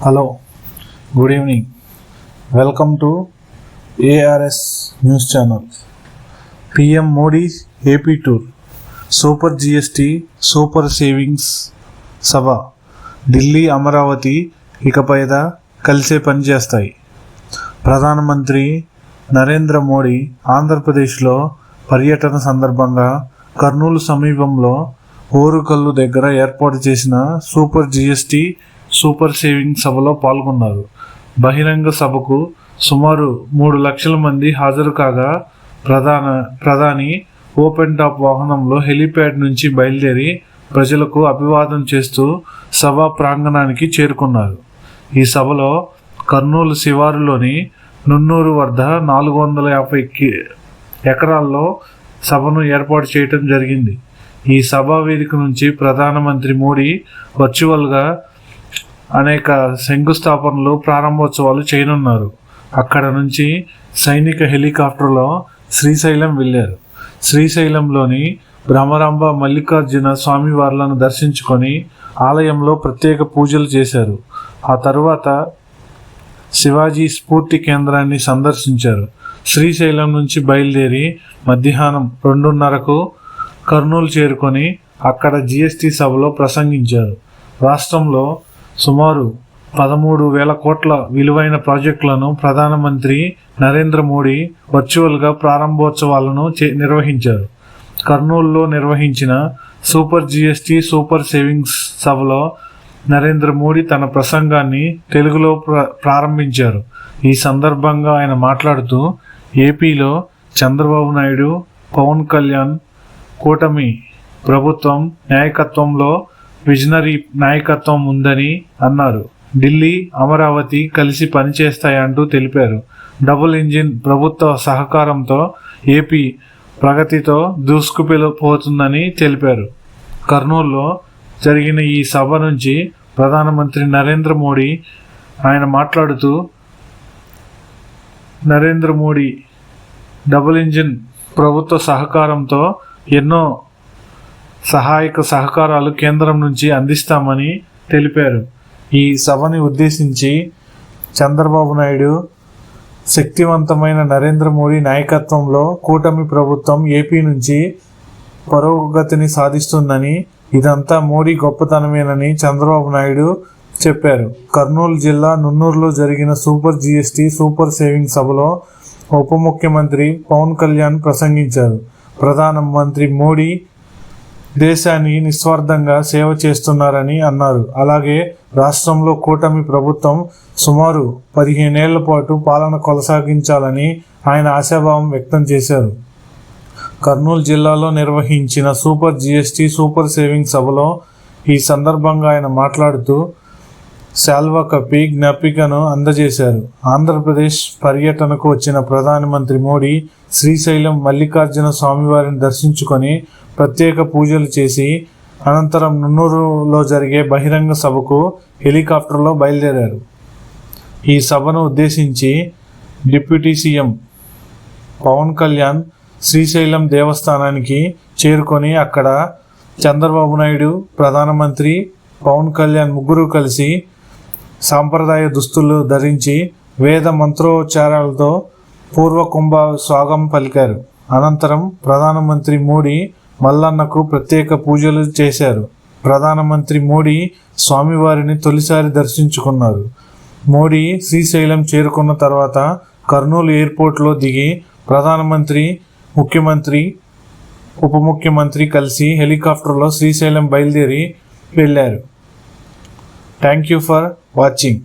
Hello good evening. Welcome to ARS news channel. PM Modi AP tour super GST super savings సభ ఢిల్లీ అమరావతి ఇకపైద కలిసే పనిచేస్తాయి ప్రధానమంత్రి నరేంద్ర మోడీ ఆంధ్రప్రదేశ్లో పర్యటన సందర్భంగా కర్నూలు సమీపంలో ఓరుకల్లు దగ్గర ఏర్పాటు చేసిన సూపర్ జిఎస్టి సూపర్ సేవింగ్ సభలో పాల్గొన్నారు. బహిరంగ సభకు సుమారు మూడు లక్షల మంది హాజరు కాగా ప్రధాన ప్రధాని ఓపెన్ టాప్ వాహనంలో హెలీప్యాడ్ నుంచి బయలుదేరి ప్రజలకు అభివాదం చేస్తూ సభా ప్రాంగణానికి చేరుకున్నారు. ఈ సభలో కర్నూలు శివారులోని నున్నూరు వద్ద నాలుగు వందల యాభై ఎకరాల్లో సభను ఏర్పాటు చేయటం జరిగింది. ఈ సభా వేదిక నుంచి ప్రధానమంత్రి మోడీ వర్చువల్గా అనేక శంకుస్థాపనలు ప్రారంభోత్సవాలు చేయనున్నారు. అక్కడ నుంచి సైనిక హెలికాప్టర్లో శ్రీశైలం వెళ్ళారు. శ్రీశైలంలోని భ్రమరాంబ మల్లికార్జున స్వామివార్లను దర్శించుకొని ఆలయంలో ప్రత్యేక పూజలు చేశారు. ఆ తరువాత శివాజీ స్ఫూర్తి కేంద్రాన్ని సందర్శించారు. శ్రీశైలం నుంచి బయలుదేరి మధ్యాహ్నం రెండున్నరకు కర్నూలు చేరుకొని అక్కడ జిఎస్టి సభలో ప్రసంగించారు. రాష్ట్రంలో సుమారు పదమూడు వేల కోట్ల విలువైన ప్రాజెక్టులను ప్రధానమంత్రి నరేంద్ర మోడీ వర్చువల్గా ప్రారంభోత్సవాలను చే నిర్వహించారు. కర్నూలులో నిర్వహించిన సూపర్ జిఎస్టి సూపర్ సేవింగ్స్ సభలో నరేంద్ర మోడీ తన ప్రసంగాన్ని తెలుగులో ప్ర- ప్రారంభించారు. ఈ సందర్భంగా ఆయన మాట్లాడుతూ ఏపీలో చంద్రబాబు నాయుడు పవన్ కళ్యాణ్ కూటమి ప్రభుత్వం నాయకత్వంలో విజనరీ నాయకత్వం ఉందని అన్నారు. ఢిల్లీ అమరావతి కలిసి పనిచేస్తాయంటూ తెలిపారు. డబుల్ ఇంజిన్ ప్రభుత్వ సహకారంతో ఏపీ ప్రగతితో దూసుకుపోతుందని తెలిపారు. కర్నూలులో జరిగిన ఈ సభ నుంచి ప్రధానమంత్రి నరేంద్ర మోడీ ఆయన మాట్లాడుతూ నరేంద్ర మోడీ డబుల్ ఇంజిన్ ప్రభుత్వ సహకారంతో ఎన్నో సహాయక సహకారాలు కేంద్రం నుంచి అందిస్తామని తెలిపారు. ఈ సభని ఉద్దేశించి చంద్రబాబు నాయుడు శక్తివంతమైన నరేంద్ర మోడీ నాయకత్వంలో కూటమి ప్రభుత్వం ఏపీ నుంచి పురోగతిని సాధిస్తుందని ఇదంతా మోడీ గొప్పతనమేనని చంద్రబాబు నాయుడు చెప్పారు. కర్నూలు జిల్లా నున్నూరులో జరిగిన సూపర్ జిఎస్టి సూపర్ సేవింగ్ సభలో ఉప ముఖ్యమంత్రి పవన్ కళ్యాణ్ ప్రసంగించారు. ప్రధానమంత్రి మోడీ దేశాన్ని నిస్వార్థంగా సేవ చేస్తున్నారని అన్నారు. అలాగే రాష్ట్రంలో కూటమి ప్రభుత్వం సుమారు పదిహేనేళ్ళ పాటు పాలన కొనసాగించాలని ఆయన ఆశాభావం వ్యక్తం చేశారు. కర్నూలు జిల్లాలో నిర్వహించిన సూపర్ జిఎస్టి సూపర్ సేవింగ్ సభలో ఈ సందర్భంగా ఆయన మాట్లాడుతూ శాల్వా కప్పి జ్ఞాపికను అందజేశారు. ఆంధ్రప్రదేశ్ పర్యటనకు వచ్చిన ప్రధానమంత్రి మోడీ శ్రీశైలం మల్లికార్జున స్వామివారిని దర్శించుకొని ప్రత్యేక పూజలు చేసి అనంతరం నున్నూరులో జరిగే బహిరంగ సభకు హెలికాప్టర్లో బయలుదేరారు. ఈ సభను ఉద్దేశించి డిప్యూటీ సీఎం పవన్ కళ్యాణ్ శ్రీశైలం దేవస్థానానికి చేరుకొని అక్కడ చంద్రబాబు నాయుడు ప్రధానమంత్రి పవన్ కళ్యాణ్ ముగ్గురు కలిసి సాంప్రదాయ దుస్తులు ధరించి వేద మంత్రోచ్చారాలతో పూర్వ కుంభ స్వాగం పలికారు. అనంతరం ప్రధానమంత్రి మోడీ మల్లన్నకు ప్రత్యేక పూజలు చేశారు. ప్రధానమంత్రి మోడీ స్వామివారిని తొలిసారి దర్శించుకున్నారు. మోడీ శ్రీశైలం చేరుకున్న తర్వాత కర్నూలు ఎయిర్పోర్ట్లో దిగి ప్రధానమంత్రి ముఖ్యమంత్రి ఉప ముఖ్యమంత్రి కలిసి హెలికాప్టర్లో శ్రీశైలం బయలుదేరి వెళ్ళారు. Thank you for watching.